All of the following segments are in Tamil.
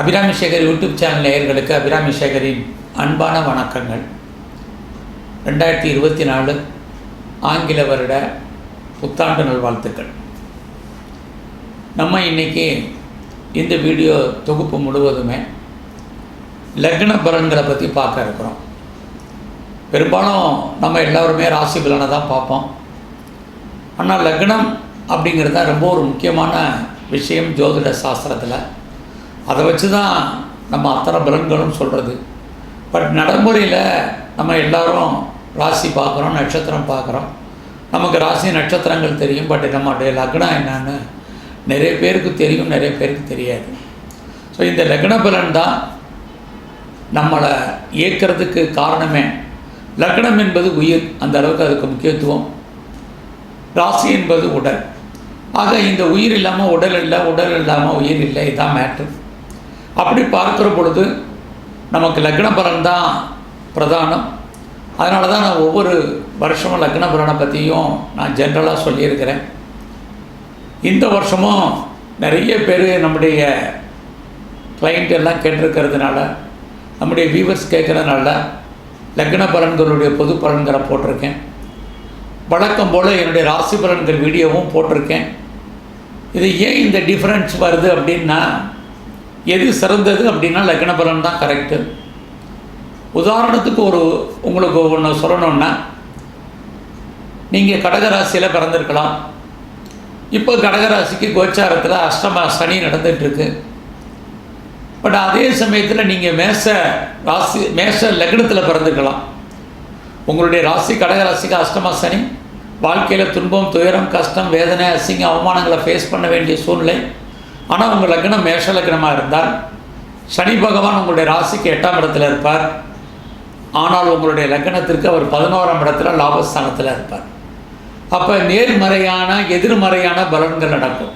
அபிராமி சேகர் யூடியூப் சேனல் நேயர்களுக்கு அபிராமி சேகரின் அன்பான வணக்கங்கள். ரெண்டாயிரத்தி இருபத்தி நாலு ஆங்கில வருட புத்தாண்டு நல்வாழ்த்துக்கள். நம்ம இன்னைக்கு இந்த வீடியோ தொகுப்பு முழுவதுமே லக்ன பலன்களை பற்றி பார்க்க இருக்கிறோம். பெரும்பாலும் நம்ம எல்லோருமே ராசி பலனை தான் பார்ப்போம். ஆனால் லக்னம் அப்படிங்கிறது தான் ரொம்ப ஒரு முக்கியமான விஷயம் ஜோதிட சாஸ்திரத்தில். அதை வச்சு தான் நம்ம அத்தனை பலன்களும் சொல்கிறது பட் நடைமுறையில் நம்ம எல்லாரும் ராசி பார்க்குறோம் நட்சத்திரம் பார்க்குறோம். நமக்கு ராசி நட்சத்திரங்கள் தெரியும் பட் நம்மளுடைய லக்னம் என்னன்னு நிறைய பேருக்கு தெரியும் நிறைய பேருக்கு தெரியாது. ஸோ இந்த லக்ன பலன் தான் நம்மளை இயக்கிறதுக்கு காரணமே. லக்னம் என்பது உயிர் அந்த அளவுக்கு அதுக்கு முக்கியத்துவம். ராசி என்பது உடல். ஆக இந்த உயிர் இல்லாமல் உடல் இல்லை உடல் இல்லாமல் உயிர் இல்லை இதான் மேட்ரு அப்படி பார்க்குற பொழுது நமக்கு லக்ன பலன் தான் பிரதானம். அதனால தான் நான் ஒவ்வொரு வருஷமும் லக்ன பலனை பற்றியும் நான் ஜென்ரலாக சொல்லியிருக்கிறேன். இந்த வருஷமும் நிறைய பேர் நம்முடைய கிளைண்ட் எல்லாம் கேட்டிருக்கிறதுனால நம்முடைய வியூவர்ஸ் கேட்குறதுனால லக்ன பலன்களுடைய பொது பலன்களை போட்டிருக்கேன். வழக்கம் போல் என்னுடைய ராசி பலன்கள் வீடியோவும் போட்டிருக்கேன். இது ஏன் இந்த டிஃப்ரென்ஸ் வருது அப்படின்னா எது சிறந்தது அப்படின்னா லக்ன பலன் தான் கரெக்டு உதாரணத்துக்கு ஒரு உங்களுக்கு ஒன்று சொல்லணுன்னா நீங்கள் கடகராசியில் பிறந்திருக்கலாம். இப்போ கடகராசிக்கு கோச்சாரத்தில் அஷ்டம சனி நடந்துகிட்ருக்கு பட் அதே சமயத்தில் நீங்கள் மேச ராசி மேச லக்னத்தில் பிறந்திருக்கலாம். உங்களுடைய ராசி கடகராசிக்கு அஷ்டம சனி. வாழ்க்கையில் துன்பம் துயரம் கஷ்டம் வேதனை அசிங்க அவமானங்களை ஃபேஸ் பண்ண வேண்டிய சூழ்நிலை. ஆனால் உங்கள் லக்னம் மேஷ லக்னமாக இருந்தால் சனி பகவான் உங்களுடைய ராசிக்கு எட்டாம் இடத்துல இருப்பார். ஆனால் உங்களுடைய லக்னத்திற்கு அவர் பதினோராம் இடத்துல லாபஸ்தானத்தில் இருப்பார். அப்போ நேர்மறையான எதிர்மறையான பலன்கள் நடக்கும்.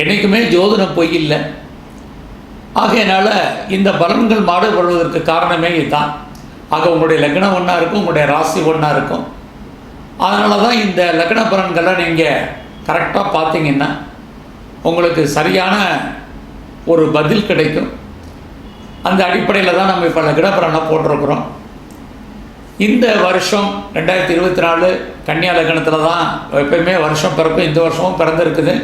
என்றைக்குமே ஜோதிடம் பொய் இல்லை. ஆகையினால இந்த பலன்கள் மாடுபடுவதற்கு காரணமே இதுதான். ஆக உங்களுடைய லக்னம் ஒன்றா இருக்கும் உங்களுடைய ராசி ஒன்றா இருக்கும். அதனால தான் இந்த லக்ன பலன்களை நீங்கள் கரெக்டாக பார்த்தீங்கன்னா உங்களுக்கு சரியான ஒரு பதில் கிடைக்கும். அந்த அடிப்படையில் தான் நம்ம இப்போ லக்ன போட்டிருக்கிறோம். இந்த வருஷம் ரெண்டாயிரத்தி இருபத்தி நாலு கன்னியா லக்னத்தில் தான் எப்பயுமே வருஷம் பிறப்பு இந்த வருஷமும் பிறந்திருக்குது.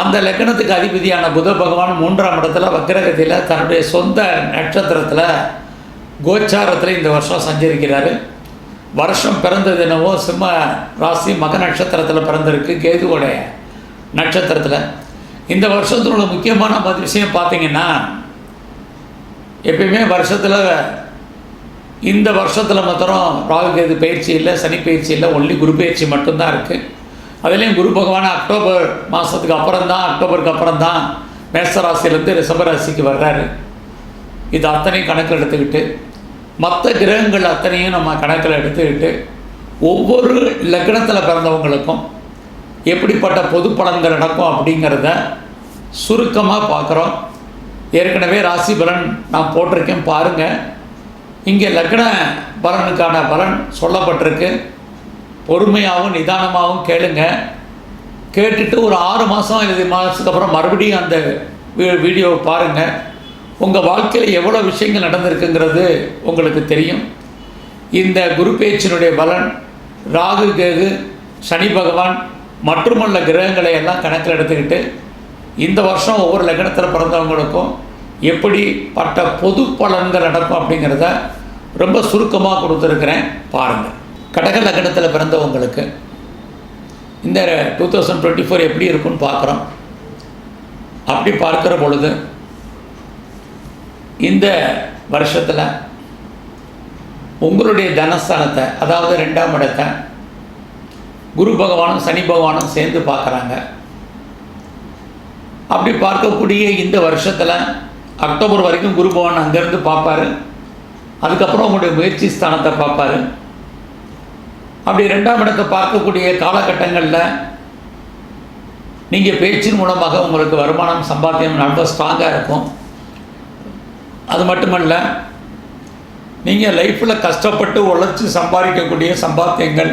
அந்த லக்னத்துக்கு அதிபதியான புத பகவான் மூன்றாம் இடத்துல வக்கிரகத்தில் தன்னுடைய சொந்த நட்சத்திரத்தில் கோச்சாரத்தில் இந்த வருஷம் சஞ்சரிக்கிறார். வருஷம் பிறந்தது என்னவோ சிம்ம ராசி மக நட்சத்திரத்தில் பிறந்திருக்கு கேதுவோடைய. நட்சத்திரத்தில். இந்த வருஷத்தினோட முக்கியமான மது விஷயம் பார்த்தீங்கன்னா எப்பயுமே வருஷத்தில் இந்த வருஷத்தில் மாத்திரம் ராகு கேது பயிற்சி இல்லை சனி பயிற்சி இல்லை ஒன்லி குரு பயிற்சி மட்டும்தான் இருக்குது அதுலேயும் குரு பகவான் அக்டோபர் மாதத்துக்கு அப்புறம் தான் அக்டோபருக்கு அப்புறம் தான் மேசராசிலேருந்து ரிஷபராசிக்கு வர்றாரு. இது அத்தனையும் கணக்கில் எடுத்துக்கிட்டு மற்ற கிரகங்கள் அத்தனையும் நம்ம கணக்கில் எடுத்துக்கிட்டு ஒவ்வொரு லக்னத்தில் பிறந்தவங்களுக்கும் எப்படிப்பட்ட பொது பலன்கள் நடக்கும் அப்படிங்கிறத சுருக்கமாக பார்க்குறோம். ஏற்கனவே ராசி பலன் நான் போட்டிருக்கேன் பாருங்கள் இங்கே லக்ன பலனுக்கான பலன் சொல்லப்பட்டிருக்கு. பொறுமையாகவும் நிதானமாகவும் கேளுங்க. கேட்டுட்டு ஒரு ஆறு மாதம் இது மாதத்துக்கு அப்புறம் மறுபடியும் அந்த வீ- வீடியோவை பாருங்கள் உங்கள் வாழ்க்கையில் எவ்வளோ விஷயங்கள் நடந்திருக்குங்கிறது உங்களுக்கு தெரியும். இந்த குரு பேச்சினுடைய பலன் ராகு கேது சனி பகவான் மற்றுமுள்ள கிரகங்களை எல்லாம் கணக்கில் எடுத்துக்கிட்டு இந்த வருஷம் ஒவ்வொரு லக்னத்தில் பிறந்தவங்களுக்கும் எப்படிப்பட்ட பொது பலன்கள் நடக்கும் அப்படிங்கிறத ரொம்ப சுருக்கமாக கொடுத்துருக்குறேன். பாருங்கள் கடக லக்னத்தில் பிறந்தவங்களுக்கு இந்த டூ தௌசண்ட் டுவெண்ட்டி ஃபோர் எப்படி இருக்குன்னு பார்க்குறோம். அப்படி பார்க்குற பொழுது இந்த வருஷத்தில் உங்களுடைய தனஸ்தானத்தை அதாவது ரெண்டாம் இடத்தை குரு பகவானும் சனி பகவானும் சேர்ந்து பார்க்குறாங்க. அப்படி பார்க்கக்கூடிய இந்த வருஷத்தில் அக்டோபர் வரைக்கும் குரு பகவான் அங்கேருந்து பார்ப்பாரு. அதுக்கப்புறம் உங்களுடைய முயற்சி ஸ்தானத்தை பார்ப்பாரு. அப்படி ரெண்டாம் இடத்தை பார்க்கக்கூடிய காலகட்டங்களில் நீங்கள் பேச்சின் மூலமாக உங்களுக்கு வருமானம் சம்பாத்தியம் ரொம்ப ஸ்ட்ராங்காக இருக்கும். அது மட்டுமல்ல நீங்கள் லைஃப்பில் கஷ்டப்பட்டு உழைச்சி சம்பாதிக்கக்கூடிய சம்பாத்தியங்கள்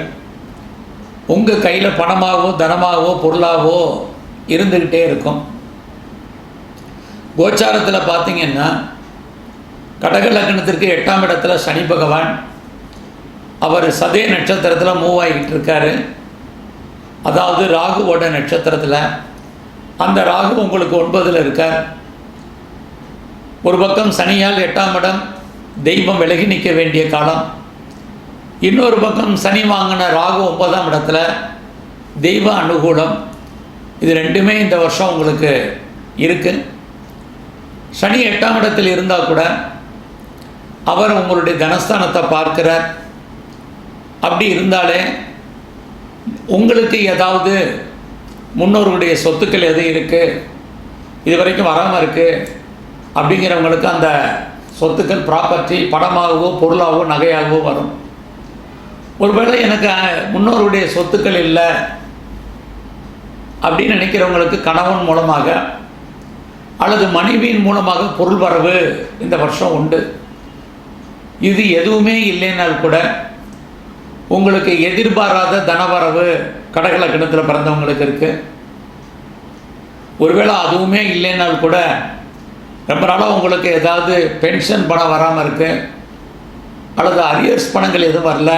உங்கள் கையில் பணமாகவோ தனமாகவோ பொருளாகவோ இருந்துக்கிட்டே இருக்கும். கோச்சாரத்தில் பார்த்தீங்கன்னா கடக லக்னத்திற்கு எட்டாம் இடத்துல சனி பகவான் அவர் சதய நட்சத்திரத்தில் மூவ் ஆகிக்கிட்டு இருக்காரு. அதாவது ராகுவோட நட்சத்திரத்தில் அந்த ராகு உங்களுக்கு ஒன்பதில் இருக்கார் ஒரு பக்கம் சனியால் எட்டாம் இடம் தெய்வம் விலகி நிற்க வேண்டிய காலம். இன்னொரு பக்கம் சனி வாங்கின ராகு ஒன்பதாம் இடத்துல தெய்வ அனுகூலம். இது ரெண்டுமே இந்த வருஷம் உங்களுக்கு இருக்குது சனி எட்டாம் இடத்தில் இருந்தால் கூட அவர் உங்களுடைய தனஸ்தானத்தை பார்க்கிறார். அப்படி இருந்தாலே உங்களுக்கு ஏதாவது முன்னோர்களுடைய சொத்துக்கள் எது இருக்குது இது வரைக்கும் வராமல் இருக்குது அப்படிங்கிறவங்களுக்கு அந்த சொத்துக்கள் ப்ராப்பர்ட்டி படமாகவோ பொருளாகவோ நகையாகவோ வரும். ஒருவேளை எனக்கு முன்னோருடைய சொத்துக்கள் இல்லை அப்படின்னு நினைக்கிறவங்களுக்கு கணவன் மூலமாக அல்லது மனைவியின் மூலமாக பொருள் வரவு இந்த வருஷம் உண்டு. இது எதுவுமே இல்லைனால் கூட உங்களுக்கு எதிர்பாராத தனவரவு கடகல கிணத்தில் பிறந்தவங்களுக்கு இருக்குது ஒருவேளை அதுவுமே இல்லைனால் கூட ரொம்ப நாளாக உங்களுக்கு ஏதாவது பென்ஷன் பணம் வராமல் இருக்குது அல்லது அரியர்ஸ் பணங்கள் எதுவும் வரல.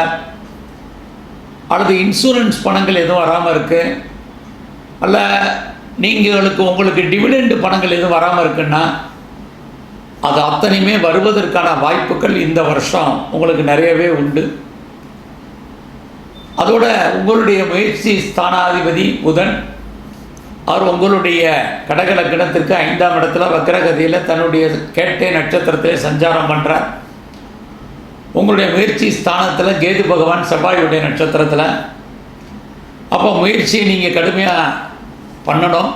அல்லது இன்சூரன்ஸ் பணங்கள் எதுவும் வராமல் இருக்கு? அல்ல நீங்களுக்கு உங்களுக்கு டிவிடெண்டு பணங்கள் எதுவும் வராமல் இருக்குன்னா அது அத்தனையுமே வருவதற்கான வாய்ப்புகள் இந்த வருஷம் உங்களுக்கு நிறையவே உண்டு. அதோட உங்களுடைய முயற்சி ஸ்தானாதிபதி புதன் அவர் உங்களுடைய கடகல கிணத்திற்கு ஐந்தாம் இடத்துல வக்கரகதியில் தன்னுடைய கேட்டை நட்சத்திரத்தை சஞ்சாரம் பண்ணுறார் உங்களுடைய முயற்சி ஸ்தானத்தில் கேது பகவான் செவ்வாயுடைய நட்சத்திரத்தில். அப்போ முயற்சியை நீங்கள் கடுமையாக பண்ணணும்.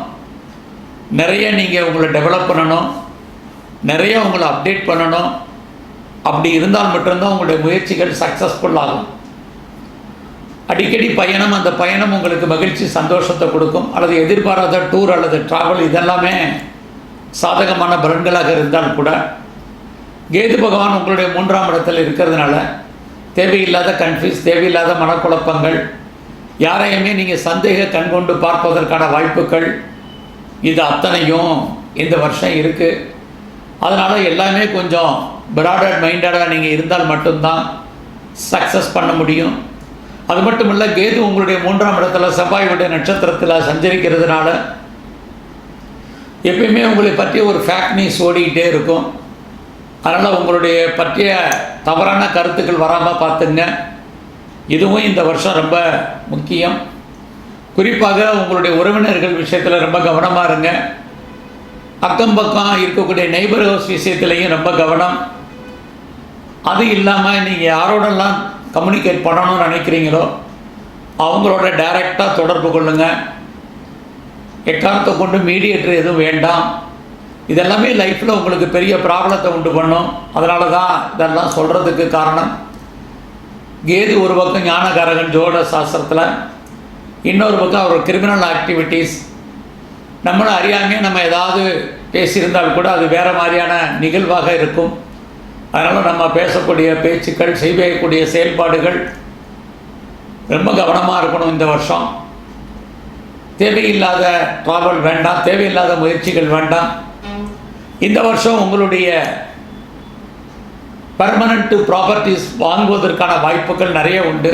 நிறைய நீங்கள் உங்களை டெவலப் பண்ணணும். நிறைய உங்களை அப்டேட் பண்ணணும். அப்படி இருந்தால் மட்டும்தான் உங்களுடைய முயற்சிகள் சக்ஸஸ்ஃபுல் ஆகும். அடிக்கடி பயணம் அந்த பயணம் உங்களுக்கு மகிழ்ச்சி சந்தோஷத்தை கொடுக்கும். அல்லது எதிர்பாராத டூர் அல்லது ட்ராவல் இதெல்லாமே சாதகமான பலன்களாக இருந்தால் கூட கேது பகவான் உங்களுடைய மூன்றாம் இடத்தில் இருக்கிறதுனால தேவையில்லாத கன்ஃபியூஸ் தேவையில்லாத மனக்குழப்பங்கள் யாரையுமே நீங்கள் சந்தேக கண் கொண்டு பார்ப்பதற்கான வாய்ப்புகள் இது அத்தனையும் இந்த வருஷம் இருக்குது அதனால் எல்லாமே கொஞ்சம் பிராடட் மைண்டடாக நீங்கள் இருந்தால் மட்டும்தான் சக்ஸஸ் பண்ண முடியும். அது மட்டும் இல்லை கேது உங்களுடைய மூன்றாம் இடத்துல செவ்வாயுடைய நட்சத்திரத்தில் சஞ்சரிக்கிறதுனால எப்பயுமே உங்களை பற்றி ஒரு ஃபேக்ட் நியூஸ் ஓடிக்கிட்டே இருக்கும். அதனால் உங்களுடைய பற்றிய தவறான கருத்துக்கள் வராமல் பார்த்துங்க. இதுவும் இந்த வருஷம் ரொம்ப முக்கியம். குறிப்பாக உங்களுடைய உறவினர்கள் விஷயத்தில் ரொம்ப கவனமாக இருங்க. அக்கம் பக்கம் இருக்கக்கூடிய நெய்பர் ஹவுஸ் விஷயத்துலையும் ரொம்ப கவனம். அது இல்லாமல் நீங்கள் யாரோடெல்லாம் கம்யூனிகேட் பண்ணணும்னு நினைக்கிறீங்களோ அவங்களோட டைரெக்டாக தொடர்பு கொள்ளுங்கள் எக்காரணத்தை கொண்டு மீடியேட்டர் எதுவும் வேண்டாம். இதெல்லாமே லைஃப்பில் உங்களுக்கு பெரிய ப்ராப்ளத்தை உண்டு பண்ணும். அதனால தான் இதெல்லாம் சொல்கிறதுக்கு காரணம். கேது ஒரு பக்கம் ஞானகாரகன் ஜோட சாஸ்திரத்தில் இன்னொரு பக்கம் அவர் கிரிமினல் ஆக்டிவிட்டீஸ் நம்மளும் அறியாமையே நம்ம ஏதாவது பேசியிருந்தால் கூட அது வேறு மாதிரியான நிகழ்வாக இருக்கும். அதனால் நம்ம பேசக்கூடிய பேச்சுக்கள் செய்யக்கூடிய செயல்பாடுகள் ரொம்ப கவனமாக இருக்கணும் இந்த வருஷம். தேவையில்லாத ட்ராவல் வேண்டாம் தேவையில்லாத முயற்சிகள் வேண்டாம். இந்த வருஷம் உங்களுடைய பர்மனண்ட்டு ப்ராப்பர்ட்டிஸ் வாங்குவதற்கான வாய்ப்புகள் நிறைய உண்டு.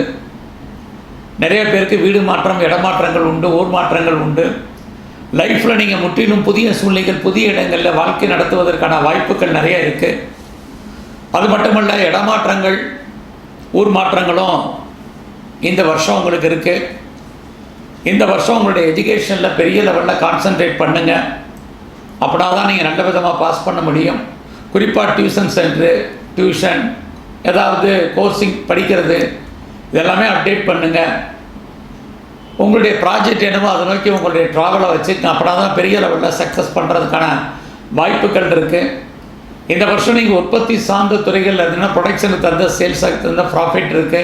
நிறைய பேருக்கு வீடு மாற்றம் இடமாற்றங்கள் உண்டு ஊர் மாற்றங்கள் உண்டு. லைஃப்பில் நீங்கள் முற்றிலும் புதிய சூழ்நிலைகள் புதிய இடங்களில் வாழ்க்கை நடத்துவதற்கான வாய்ப்புகள் நிறைய இருக்குது அது மட்டுமல்ல இடமாற்றங்கள் ஊர் மாற்றங்களும் இந்த வருஷம் உங்களுக்கு இருக்குது இந்த வருஷம் உங்களுடைய எஜுகேஷனில் பெரிய லெவலில் கான்சன்ட்ரேட் பண்ணுங்கள் அப்படின்னா தான் நீங்கள் நல்ல விதமாக பாஸ் பண்ண முடியும். குறிப்பாக டியூஷன் சென்ட்ரு டியூஷன் ஏதாவது கோர்சிங் படிக்கிறது இதெல்லாமே அப்டேட் பண்ணுங்கள் உங்களுடைய ப்ராஜெக்ட் என்னமோ அதை நோக்கி உங்களுடைய ட்ராவலை வச்சு அப்படின்னா தான் பெரிய லெவலில் சக்ஸஸ் பண்ணுறதுக்கான வாய்ப்புகள் இருக்குது இந்த வருஷம் நீங்கள் உற்பத்தி சார்ந்த துறைகளில் இருந்தீங்கன்னா ப்ரொடக்ஷனுக்கு தகுந்த சேல்ஸுக்கு தகுந்த ப்ராஃபிட் இருக்குது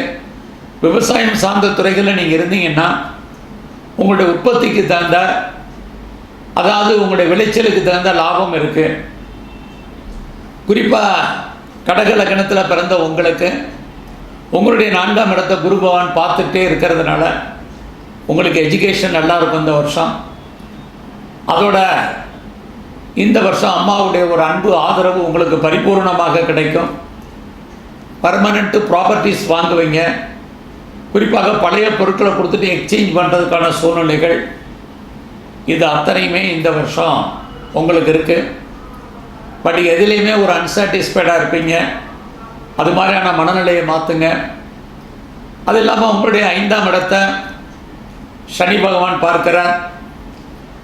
விவசாயம் சார்ந்த துறைகளில் நீங்கள் இருந்தீங்கன்னா உங்களுடைய உற்பத்திக்கு தகுந்த அதாவது உங்களுடைய விளைச்சலுக்கு தகுந்த லாபம் இருக்குது குறிப்பாக கடக லக்கணத்தில் பிறந்த உங்களுக்கு உங்களுடைய நான்காம் இடத்த குரு பகவான் பார்த்துட்டே இருக்கிறதுனால உங்களுக்கு எஜுகேஷன் நல்லா இருக்கும் இந்த வருஷம். அதோட இந்த வருஷம் அம்மாவுடைய ஒரு அன்பு ஆதரவு உங்களுக்கு பரிபூர்ணமாக கிடைக்கும். பர்மனெண்ட்டு ப்ராப்பர்ட்டிஸ் வாங்குவீங்க. குறிப்பாக பழைய பொருட்களை கொடுத்துட்டு எக்ஸ்சேஞ்ச் பண்ணுறதுக்கான சூழ்நிலைகள் இது அத்தனையுமே இந்த வருஷம் உங்களுக்கு இருக்குது பட் எதுலேயுமே ஒரு அன்சாட்டிஸ்ஃபைடாக இருப்பீங்க. அது மாதிரியான மனநிலையை மாற்றுங்க அது இல்லாமல் உங்களுடைய ஐந்தாம் இடத்தை சனி பகவான் பார்க்கிறார்.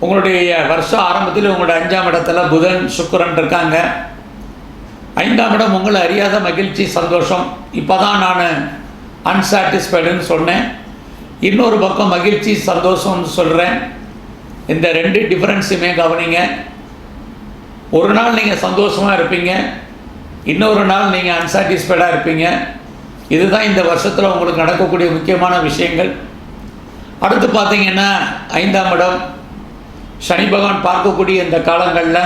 உங்களுடைய வருஷம் ஆரம்பத்தில் உங்களுடைய அஞ்சாம் இடத்துல புதன் சுக்கரன் இருக்காங்க. ஐந்தாம் இடம் உங்களை அறியாத மகிழ்ச்சி சந்தோஷம். இப்போ தான் நான் அன்சாட்டிஸ்ஃபைடுன்னு சொன்னேன். இன்னொரு பக்கம் மகிழ்ச்சி சந்தோஷம்னு சொல்கிறேன் இந்த ரெண்டு டிஃப்ரென்ஸுமே கவனிங்க. ஒரு நாள் நீங்கள் சந்தோஷமாக இருப்பீங்க. இன்னொரு நாள் நீங்கள் அன்சாட்டிஸ்ஃபைடாக இருப்பீங்க. இதுதான் இந்த வருஷத்தில் உங்களுக்கு நடக்கக்கூடிய முக்கியமான விஷயங்கள். அடுத்து பார்த்தீங்கன்னா ஐந்தாம் இடம். சனி பகவான் பார்க்கக்கூடிய இந்த காலங்களில்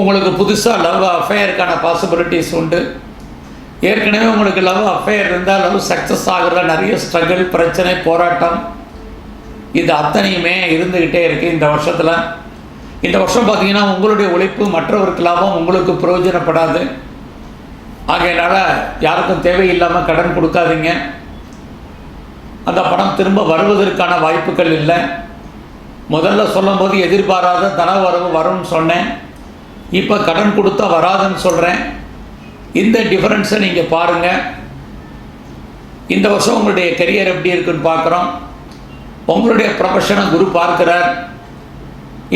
உங்களுக்கு புதுசாக லவ் அஃபேருக்கான பாசிபிலிட்டிஸ் உண்டு. ஏற்கனவே உங்களுக்கு லவ் அஃபேர் இருந்தால் லவ் சக்ஸஸ் ஆகிறதுல நிறைய ஸ்ட்ரகிள் பிரச்சனை போராட்டம். இது அத்தனையுமே இருந்துக்கிட்டே இருக்குது இந்த வருஷத்தில். இந்த வருஷம் பார்த்திங்கன்னா உங்களுடைய உழைப்பு மற்றவருக்கு லாபம் உங்களுக்கு பிரயோஜனப்படாது. ஆகையினால் யாருக்கும் தேவையில்லாமல் கடன் கொடுக்காதீங்க. அந்த பணம் திரும்ப வருவதற்கான வாய்ப்புகள் இல்லை. முதல்ல சொல்லும்போது எதிர்பாராத தன வரவு வரும்னு சொன்னேன். இப்போ கடன் கொடுத்தா வராதுன்னு சொல்கிறேன் இந்த டிஃப்ரென்ஸை நீங்கள் பாருங்கள் இந்த வருஷம் உங்களுடைய கெரியர் எப்படி இருக்குன்னு பார்க்குறோம் உங்களுடைய ப்ரொஃபஷனை குரு பார்க்கிறார்.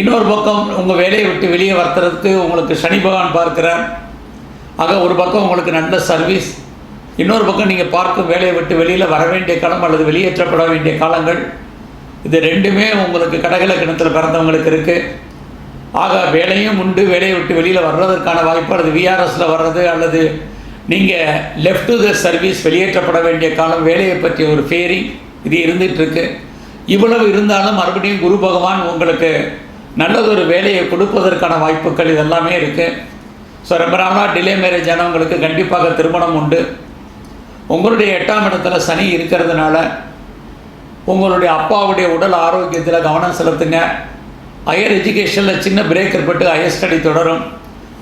இன்னொரு பக்கம் உங்கள் வேலையை விட்டு வெளியே வரத்துறதுக்கு உங்களுக்கு சனி பகவான் பார்க்கிறார். ஆக ஒரு பக்கம் உங்களுக்கு நல்ல சர்வீஸ் இன்னொரு பக்கம் நீங்கள் பார்க்கும் வேலையை விட்டு வெளியில் வர வேண்டிய காலம் அல்லது வெளியேற்றப்பட வேண்டிய காலங்கள். இது ரெண்டுமே உங்களுக்கு கடகல கிணத்துல பிறந்தவங்களுக்கு இருக்குது ஆக வேலையும் உண்டு வேலையை விட்டு வெளியில் வர்றதற்கான வாய்ப்பு அல்லது விஆர்எஸில் வர்றது அல்லது நீங்கள் லெஃப்ட் டு த சர்வீஸ் வெளியேற்றப்பட வேண்டிய காலம் வேலையை பற்றிய ஒரு ஃபேரிங் இது இருந்துகிட்ருக்கு இவ்வளவு இருந்தாலும் மறுபடியும் குரு பகவான் உங்களுக்கு நல்லதொரு வேலையை கொடுப்பதற்கான வாய்ப்புகள் இதெல்லாமே இருக்குது ஸோ ரொம்ப நாளாக டிலே மேரேஜ் ஆனவங்களுக்கு கண்டிப்பாக திருமணம் உண்டு. உங்களுடைய எட்டாம் இடத்துல சனி இருக்கிறதுனால உங்களுடைய அப்பாவுடைய உடல் ஆரோக்கியத்தில் கவனம் செலுத்துங்க. ஹையர் எஜுகேஷனில் சின்ன பிரேக் ஏற்பட்டு ஹையர் ஸ்டடி தொடரும்.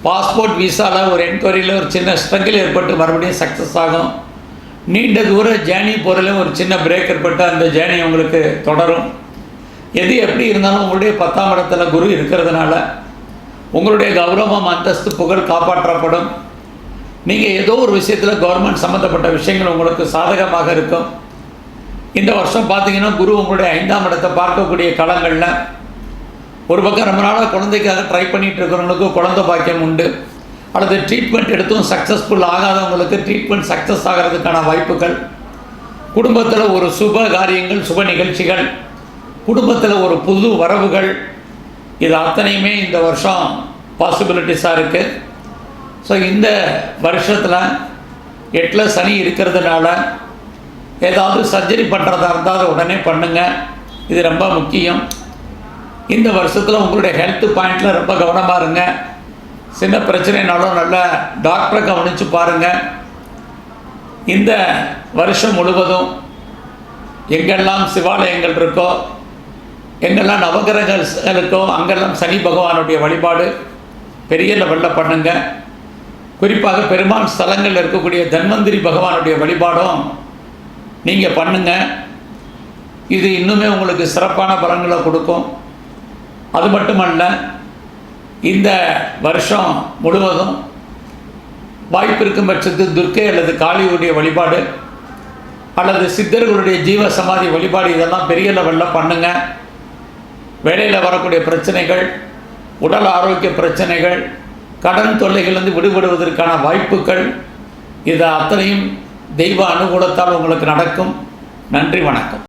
பாஸ்போர்ட் விசாவில் ஒரு என்கொயரியில் ஒரு சின்ன ஸ்ட்ரகிள் ஏற்பட்டு மறுபடியும் சக்ஸஸ் ஆகும். நீண்ட தூர ஜேர்னி போகிறதுலையும் ஒரு சின்ன பிரேக் ஏற்பட்டு அந்த ஜேர்னி உங்களுக்கு தொடரும். எது எப்படி இருந்தாலும் உங்களுடைய பத்தாம் இடத்துல குரு இருக்கிறதுனால உங்களுடைய கௌரவம் அந்தஸ்து புகழ் காப்பாற்றப்படும். நீங்கள் ஏதோ ஒரு விஷயத்தில் கவர்மெண்ட் சம்மந்தப்பட்ட விஷயங்கள் உங்களுக்கு சாதகமாக இருக்கும். இந்த வருஷம் பார்த்தீங்கன்னா குரு உங்களுடைய ஐந்தாம் இடத்தை பார்க்கக்கூடிய காலங்களில் ஒரு பக்கம் ரொம்ப நாளாக குழந்தைக்காக ட்ரை பண்ணிகிட்டு இருக்கிறவங்களுக்கு குழந்தை பாக்கியம் உண்டு. அல்லது ட்ரீட்மெண்ட் எடுத்தும் சக்ஸஸ்ஃபுல் ஆகாதவங்களுக்கு ட்ரீட்மெண்ட் சக்ஸஸ் ஆகிறதுக்கான வாய்ப்புகள். குடும்பத்தில் ஒரு சுப காரியங்கள் சுப நிகழ்ச்சிகள். குடும்பத்தில் ஒரு புது வரவுகள். இது அத்தனையுமே இந்த வருஷம் பாசிபிலிட்டிஸாக இருக்குது ஸோ இந்த வருஷத்தில் எட்டில் சனி இருக்கிறதுனால ஏதாவது சர்ஜரி பண்ணுறதா இருந்தால் அதை உடனே பண்ணுங்கள் இது ரொம்ப முக்கியம். இந்த வருஷத்தில் உங்களுடைய ஹெல்த் பாயிண்டில் ரொம்ப கவனமாக இருங்க. சின்ன பிரச்சனைனாலும் நல்லா டாக்டரை கவனித்து பாருங்கள் இந்த வருஷம் முழுவதும் எங்கெல்லாம் சிவாலயங்கள் இருக்கோ எங்கெல்லாம் நவகிரகங்கள் இருக்கோ அங்கெல்லாம் சனி பகவானுடைய வழிபாடு பெரிய லெவலில் பண்ணுங்க. குறிப்பாக பெருமான் ஸ்தலங்களில் இருக்கக்கூடிய தன்வந்திரி பகவானுடைய வழிபாடும் நீங்கள் பண்ணுங்க. இது இன்னுமே உங்களுக்கு சிறப்பான பலன்களை கொடுக்கும். அது மட்டுமல்ல இந்த வருஷம் முழுவதும் வாய்ப்பு இருக்கும் பட்சத்தில் துர்க்கை அல்லது காளியுடைய வழிபாடு அல்லது சித்தர்களுடைய ஜீவ சமாதி வழிபாடு இதெல்லாம் பெரிய லெவலில் பண்ணுங்கள் வேலையில் வரக்கூடிய பிரச்சனைகள் உடல் ஆரோக்கிய பிரச்சனைகள் கடன் தொல்லைகளிலிருந்து விடுபடுவதற்கான வாய்ப்புகள் இது அத்தனையும் தெய்வ அனுகூலத்தால் உங்களுக்கு நடக்கும். நன்றி வணக்கம்.